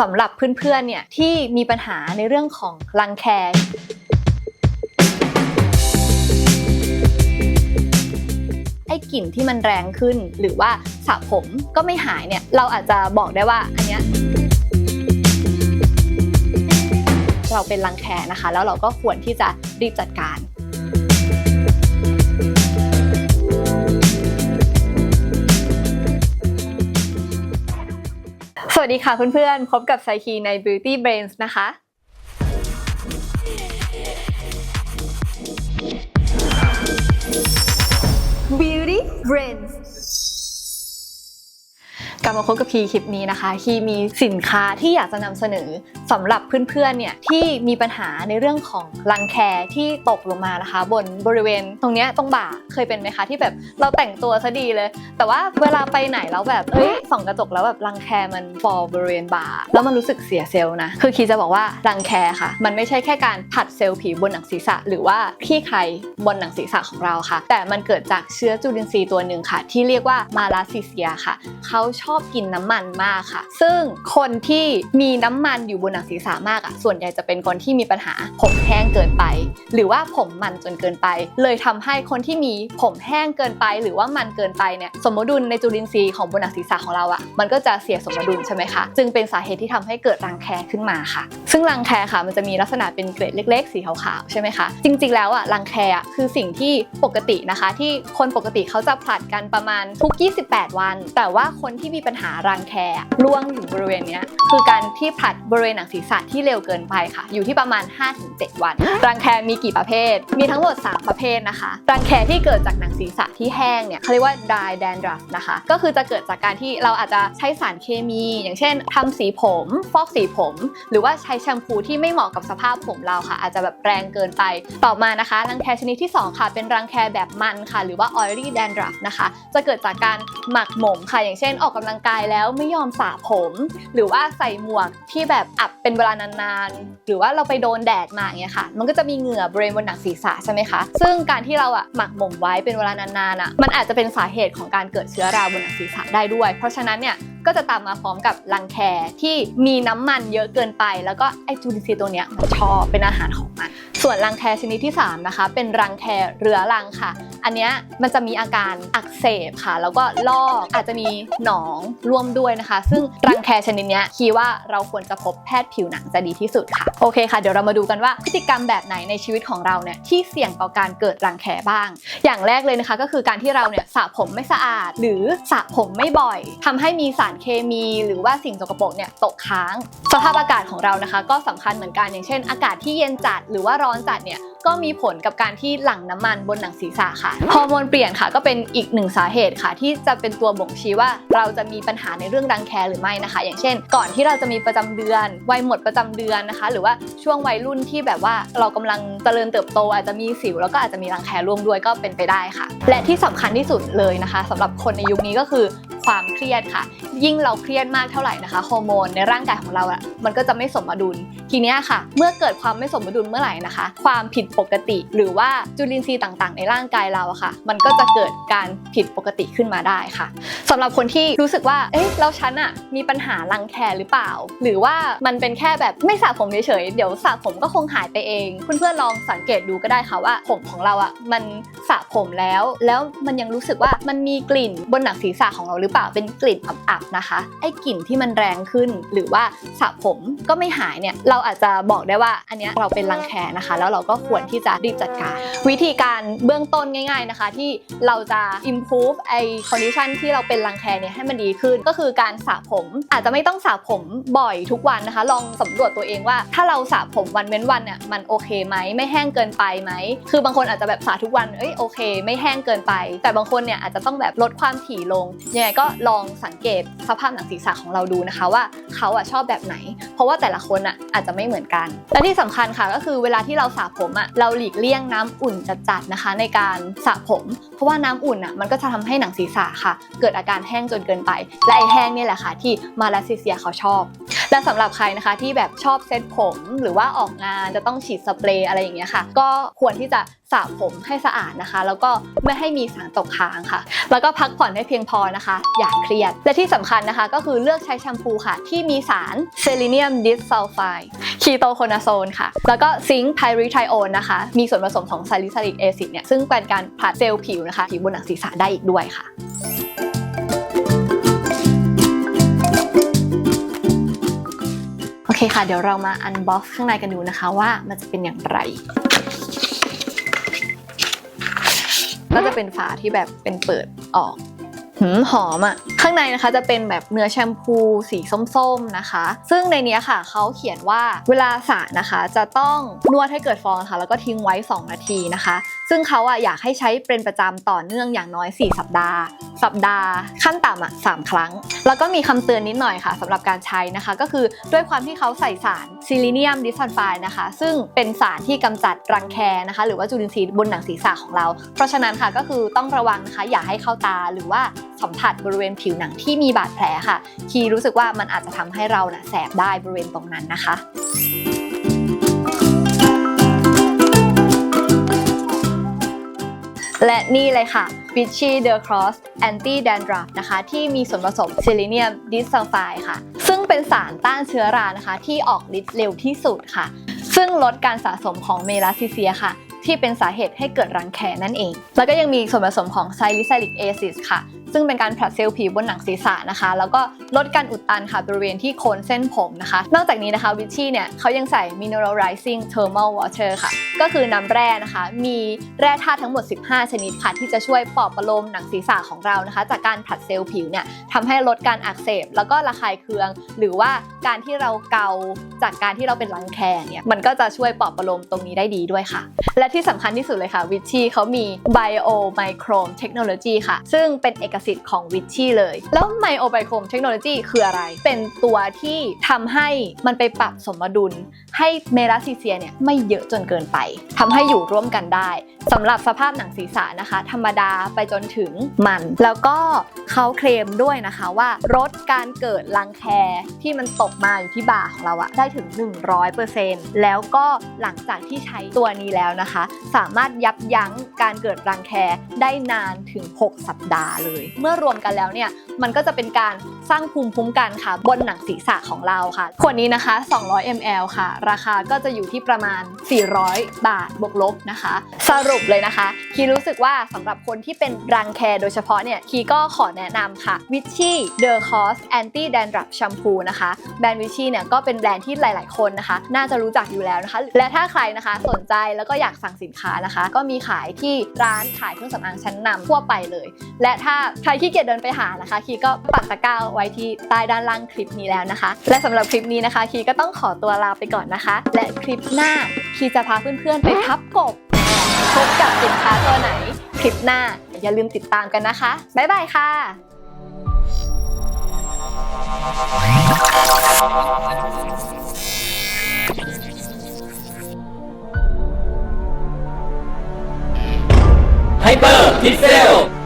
สำหรับเพื่อนๆเนี่ยที่มีปัญหาในเรื่องของรังแคไอ้กลิ่นที่มันแรงขึ้น หรือว่าสระผมก็ไม่หายเนี่ย เราอาจจะบอกได้ว่าอันเนี้ยเราเป็นรังแคนะคะ แล้วเราก็ควรที่จะรีบจัดการ วัสดีค่ะเพื่อนๆ พบกับไซคีใน Beauty Brains นะคะ Beauty Brains กลับมาพบกับพีคลิปนี้นะคะคีมีสินค้าที่อยากจะนำเสนอสำหรับเพื่อนๆเนี่ยที่มีปัญหาในเรื่องของรังแคที่ตกลงมานะคะ บนบริเวณตรงเนี้ยตรงบ่าเคยเป็นไหมคะที่แบบเราแต่งตัวซะดีเลย แต่ว่าเวลาไปไหนแล้วแบบเอ้ยส่องกระจกแล้วแบบรังแคมันฟอบริเวณบ่าแล้วมันรู้สึกเสียเซลล์นะคือคีจะบอกว่ารังแคค่ะ มันไม่ใช่แค่การผัดเซลล์ผิวบนหนังศีรษะ หรือว่าขี้ใครบนหนังศีรษะของเราค่ะ แต่มันเกิดจากเชื้อจุลินทรีย์ตัวหนึ่งค่ะ ที่เรียกว่ามาลาซิเซียค่ะเขาชอบกินน้ำมันมากค่ะ ซึ่งคนที่มีน้ำมันอยู่บนหนังศีรษะมากอะ ส่วนใหญ่จะเป็นคนที่มีปัญหาผมแห้งเกินไป หรือว่าผมมันจนเกินไป เลยทำให้คนที่มีผมแห้งเกินไป หรือว่ามันเกินไปเนี่ยสมดุลในจุลินทรีย์ของบนหนังศีรษะของเราอะมันก็จะเสียสมดุลใช่ไหมคะจึงเป็นสาเหตุที่ทำให้เกิดรังแคขึ้นมาค่ะ ซึ่งรังแคค่ะ มันจะมีลักษณะเป็นเกล็ดเล็ก ๆ สีขาวๆใช่ไหมคะจริงๆแล้วอะรังแคอะคือสิ่งที่ปกตินะคะ ที่คนปกติเขาจะผลัดกันประมาณทุก 28 วัน แต่ว่าคนที่มีปัญหารังแคร่วงอยู่บริเวณนี้คือการที่ผลัดบริเวณหนังศีรษะที่เร็วเกินไปค่ะ อยู่ที่ประมาณ 5-7 วัน รังแคมีกี่ประเภท มีทั้งหมด 3 ประเภทนะคะ รังแคที่เกิดจากหนังศีรษะที่แห้งเนี่ยเขาเรียกว่า dry dandruff นะคะ ก็คือจะเกิดจากการที่เราอาจจะใช้สารเคมี อย่างเช่นทำสีผม ฟอกสีผม หรือว่าใช้แชมพูที่ไม่เหมาะกับสภาพผมเราค่ะ อาจจะแบบแรงเกินไป ต่อมานะคะ รังแคชนิดที่ 2 ค่ะ เป็นรังแคแบบมันค่ะ หรือว่า oily dandruff นะคะ จะเกิดจากการหมักหมมค่ะ อย่างเช่นออกกำลังกายแล้วไม่ยอมสระผม หรือว่าใส่หมวกที่แบบอับเป็นเวลานานๆ หรือว่าเราไปโดนแดดมาอย่างเงี้ยค่ะ มันก็จะมีเหงื่อบริเวณบนหนังศีรษะใช่ไหมคะ ซึ่งการที่เราอะหมักหมมไว้เป็นเวลานานๆอะมันอาจจะเป็นสาเหตุของการเกิดเชื้อราบนหนังศีรษะได้ด้วย เพราะฉะนั้นเนี่ย ก็จะตามมาพร้อมกับรังแคที่มีน้ำมันเยอะเกินไป แล้วก็ไอจุลินทรีย์ตัวเนี้ยมันชอบเป็นอาหารของมัน ส่วนรังแคชนิดที่ 3 นะคะ เป็นรังแคเรื้อรังค่ะ อันเนี้ยมันจะมีอาการอักเสบค่ะ แล้วก็ลอกอาจจะมีหนองร่วมด้วยนะคะ ซึ่งรังแคชนิดเนี้ยคีย์ว่าเราควรจะพบแพทย์ผิวหนังจะดีที่สุดค่ะโอเคค่ะเดี๋ยวเรามาดูกันว่าพฤติกรรมแบบไหนในชีวิตของเราเนี่ยที่เสี่ยงต่อการเกิดรังแคบ้าง อย่างแรกเลยนะคะ ก็คือการที่เราเนี่ยสระผมไม่สะอาด หรือสระผมไม่บ่อยทำให้มีสารเคมีหรือว่าสิ่งสกปรกเนี่ยตกค้าง สภาพอากาศของเรานะคะ ก็สำคัญเหมือนกันอย่างเช่น อากาศที่เย็นจัดหรือว่าร้อนจัดเนี่ยก็มีผลกับการที่หลั่งน้ำมันบนหนังศีรษะค่ะฮอร์โมนเปลี่ยนค่ะ ก็เป็นอีกหนึ่งสาเหตุค่ะ ที่จะเป็นตัวบ่งชี้ว่าเราจะมีปัญหาในเรื่องรังแคหรือไม่นะคะ อย่างเช่น ก่อนที่เราจะมีประจำเดือนวัยหมดประจำเดือนนะคะ หรือว่าช่วงวัยรุ่นที่แบบว่าเรากำลังเจริญเติบโตอาจจะมีสิว แล้วก็อาจจะมีรังแคร่วมด้วยก็เป็นไปได้ค่ะ และที่สำคัญที่สุดเลยนะคะสำหรับคนในยุคนี้ก็คือ ความเครียดค่ะ ยิ่งเราเครียดมากเท่าไหร่นะคะฮอร์โมนในร่างกายของเราอะมันก็จะไม่สมดุลทีเนี้ยค่ะ เมื่อเกิดความไม่สมดุลเมื่อไหร่นะคะ ความผิดปกติหรือว่าจุลินทรีย์ต่างๆ ในร่างกายเราอะค่ะ มันก็จะเกิดการผิดปกติขึ้นมาได้ค่ะสำหรับคนที่รู้สึกว่า เอ๊ะแล้วฉันอะมีปัญหารังแคหรือเปล่า หรือว่ามันเป็นแค่แบบไม่สระผมเฉยๆเดี๋ยวสระผมก็คงหายไปเองเพื่อนๆลองสังเกตดูก็ได้ค่ะว่าผมของเราอะมันสระผมแล้ว แล้วมันยังรู้สึกว่ามันมีกลิ่นบนหนังศีรษะของเราหรือเปล่าเป็นกลิ่นอับๆนะคะไอ้กลิ่นที่มันแรงขึ้น หรือว่าสระผมก็ไม่หายเนี่ยเราราอาจจะบอกได้ว่าอันนี้เราเป็นรังแคนะคะ แล้วเราก็ควรที่จะรีบจัดการ วิธีการเบื้องต้นง่าย ๆนะคะ ที่เราจะ improve ไอ condition ที่เราเป็นรังแคเนี่ยให้มันดีขึ้น ก็คือการสระผมอาจจะไม่ต้องสระผมบ่อยทุกวันนะคะ ลองสำรวจตัวเองว่า ถ้าเราสระผมวันเว้นวันเนี่ยมันโอเคไหมไม่แห้งเกินไปไหมคือบางคนอาจจะแบบสระทุกวันเอ้ยโอเค ไม่แห้งเกินไป แต่บางคนเนี่ยอาจจะต้องแบบลดความถี่ลงยังไงก็ลองสังเกตสภาพหนังศีรษะของเราดูนะคะว่าเขาอะชอบแบบไหน เพราะว่าแต่ละคนอะอาจจะไม่เหมือนกัน และที่สำคัญค่ะก็คือเวลาที่เราสระผมอะเราหลีกเลี่ยงน้ำอุ่นจัดๆนะคะ ในการสระผม เพราะว่าน้ำอุ่นอะมันก็จะทำให้หนังศีรษะค่ะ เกิดอาการแห้งจนเกินไป และไอแห้งนี่แหละค่ะที่มาลาซิเซียเขาชอบและสำหรับใครนะคะที่แบบชอบเซ็ตผม หรือว่าออกงานจะต้องฉีดสเปรย์อะไรอย่างเงี้ยค่ะ ก็ควรที่จะสระผมให้สะอาดนะคะ แล้วก็ไม่ให้มีสารตกค้างค่ะ แล้วก็พักผ่อนให้เพียงพอนะคะ อย่าเครียด และที่สำคัญนะคะ ก็คือเลือกใช้แชมพูค่ะ ที่มีสารเซเลเนียมดิสซัลไฟด์คีโตโคนาโซนค่ะ แล้วก็ซิงค์ไพริไทโอนนะคะ มีส่วนผสมของซาลิซาลิกแอซิดเนี่ยซึ่งเป็นการผลัดเซลล์ผิวนะคะผิวบนหนังศีรษะได้อีกด้วยค่ะ เคค่ะ เดี๋ยวเรามาอันบ็อกซ์ข้างในกันดูนะคะว่ามันจะเป็นอย่างไร ก็จะเป็นฝาที่แบบเป็นเปิดออก หืมหอมอะ่ะ ข้างในนะคะจะเป็นแบบเนื้อแชมพูสีส้มๆนะคะ ซึ่งในนี้ค่ะเขาเขียนว่าเวลาสระนะคะ จะต้องนวดให้เกิดฟองค่ะแล้วก็ทิ้งไว้ 2 นาทีนะคะ ซึ่งเขาอะอยากให้ใช้เป็นประจำต่อเนื่องอย่างน้อย 4 สัปดาห์ สัปดาห์ ขั้นต่ำอะสามครั้ง แล้วก็มีคำเตือนนิดหน่อยค่ะสำหรับการใช้นะคะ ก็คือด้วยความที่เขาใส่สารซิลิเนียมดิซัลไฟนะคะ ซึ่งเป็นสารที่กำจัดรังแคนะคะ หรือว่าจุลินทรีย์บนหนังศีรษะของเรา เพราะฉะนั้นค่ะก็คือต้องระวังนะคะอย่าให้เข้าตาหรือว่า สัมผัสบริเวณผิวหนังที่มีบาดแผลค่ะ คีรู้สึกว่ามันอาจจะทำให้เราน่ะแสบได้บริเวณตรงนั้นนะคะและนี่เลยค่ะ Vichy The Cross Anti Dandruff นะคะ ที่มีส่วนผสม Selenium Disulfide ค่ะ ซึ่งเป็นสารต้านเชื้อรานะคะ ที่ออกฤทธิ์เร็วที่สุดค่ะ ซึ่งลดการสะสมของเมลาซิเซียค่ะ ที่เป็นสาเหตุให้เกิดรังแคนั่นเอง แล้วก็ยังมีส่วนผสมของไซลิซ i ลิกแอซิดค่ะ ซึ่งเป็นการผลัดเซลล์ผิวบนหนังศีรษะนะคะ แล้วก็ลดการอุดตันค่ะบริเวณที่โคนเส้นผมนะคะ นอกจากนี้นะคะวิชี่เนี่ยเขายังใส่ mineralizing thermal water ค่ะ ก็คือน้ำแร่นะคะ มีแร่ธาตุทั้งหมด 15 ชนิดค่ะ ที่จะช่วยปลอบประโลมหนังศีรษะของเรานะคะ จากการผลัดเซลล์ผิวเนี่ยทำให้ลดการอักเสบ แล้วก็ระคายเคือง หรือว่าการที่เราเกาจากการที่เราเป็นรังแคเนี่ยมันก็จะช่วยปลอบประโลมตรงนี้ได้ดีด้วยค่ะ และที่สำคัญที่สุดเลยค่ะวิชี่เขามี Bio microm Technology ค่ะ ซึ่งเป็นเอกสิทธิ์ของวิชชี่เลย แล้ว Bio Microme Technology คืออะไร เป็นตัวที่ทำให้มันไปปรับสมดุล ให้เมลาซิเซียเนี่ยไม่เยอะจนเกินไปทำให้อยู่ร่วมกันได้สำหรับสภาพหนังศีรษะนะคะ ธรรมดาไปจนถึงมัน แล้วก็เขาเคลมด้วยนะคะว่าลดการเกิดรังแคที่มันตกมาอยู่ที่บ่าของเราอะได้ถึง 100%แล้วก็หลังจากที่ใช้ตัวนี้แล้วนะคะ สามารถยับยั้งการเกิดรังแคได้นานถึง 6 สัปดาห์เลยเมื่อรวมกันแล้วเนี่ยมันก็จะเป็นการสร้างภูมิคุ้มกันค่ะ บนหนังศีรษะของเราค่ะ ขวดนี้นะคะ 200 ml ค่ะ ราคาก็จะอยู่ที่ประมาณ 400 บาทบวกลบนะคะ สรุปเลยนะคะ คีรู้สึกว่าสำหรับคนที่เป็นรังแคโดยเฉพาะเนี่ยคีก็ขอแนะนำค่ะ Vichy The Cause Anti Dandruff Shampoo นะคะแบรนด์ Vichy เนี่ยก็เป็นแบรนด์ที่หลาย ๆ คนนะคะ น่าจะรู้จักอยู่แล้วนะคะ และถ้าใครนะคะสนใจแล้วก็อยากสั่งสินค้านะคะ ก็มีขายที่ร้านขายเครื่องสำอางชั้นนำทั่วไปเลย และถ้าใครขี้เกียจเดินไปหานะคะ คีก็ปักตะกร้าไว้ที่ใต้ด้านล่างคลิปนี้แล้วนะคะ และสำหรับคลิปนี้นะคะ คีก็ต้องขอตัวลาไปก่อนนะคะ และคลิปหน้าคีจะพาเพื่อนๆไปพับกบพบกับสินค้าตัวไหน คลิปหน้า อย่าลืมติดตามกันนะคะ บ๊ายบายค่ะ ไฮเปอร์พิกเซล